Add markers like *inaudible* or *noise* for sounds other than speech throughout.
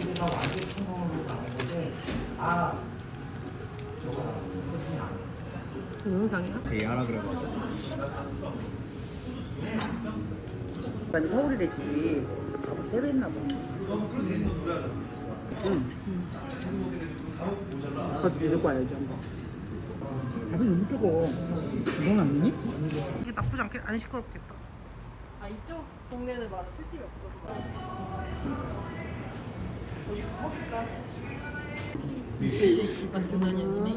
얘기가 완전 통으로 나온 건데 아 저거 무슨 양 동영상이야? 대야라 그래가지고 아니 서울이래 집이 가고 새로 했나 봐. 응. 가서 데리고 와야지 한번. 밥이 너무 뜨거워. 이건 아니니? 이게 나쁘지 않게 안 시끄럽겠다. 아 이쪽 동네는 맞아 술집이 없어서 밀크쉐이크 맞아 장난이 아니네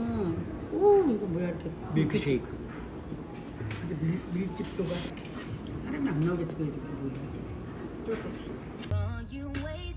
오 이거 뭐야 이렇게 밀크쉐이크 이제 밀, 밀집도가 사람이 안 찍어야지 그게 뭐야. Way too high.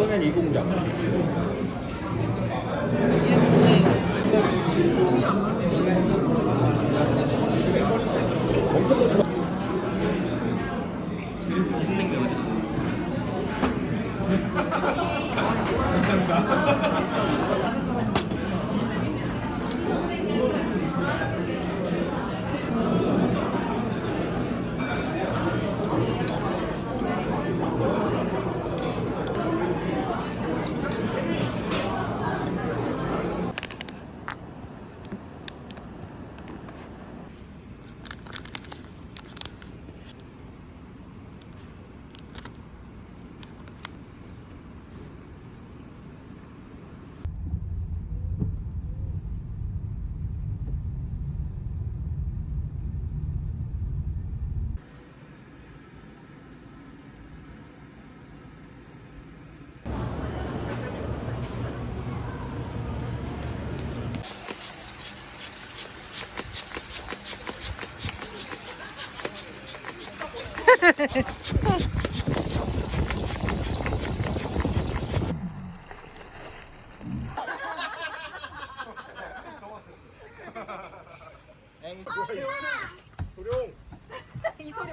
그러면 이 공장. 이 *laughs*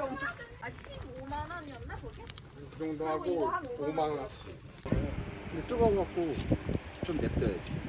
엄청 아 15만 원이었나 그게? 그 정도 하고 한 5만 5만 원어치. 근데 뜨거워갖고 좀 냅둬야지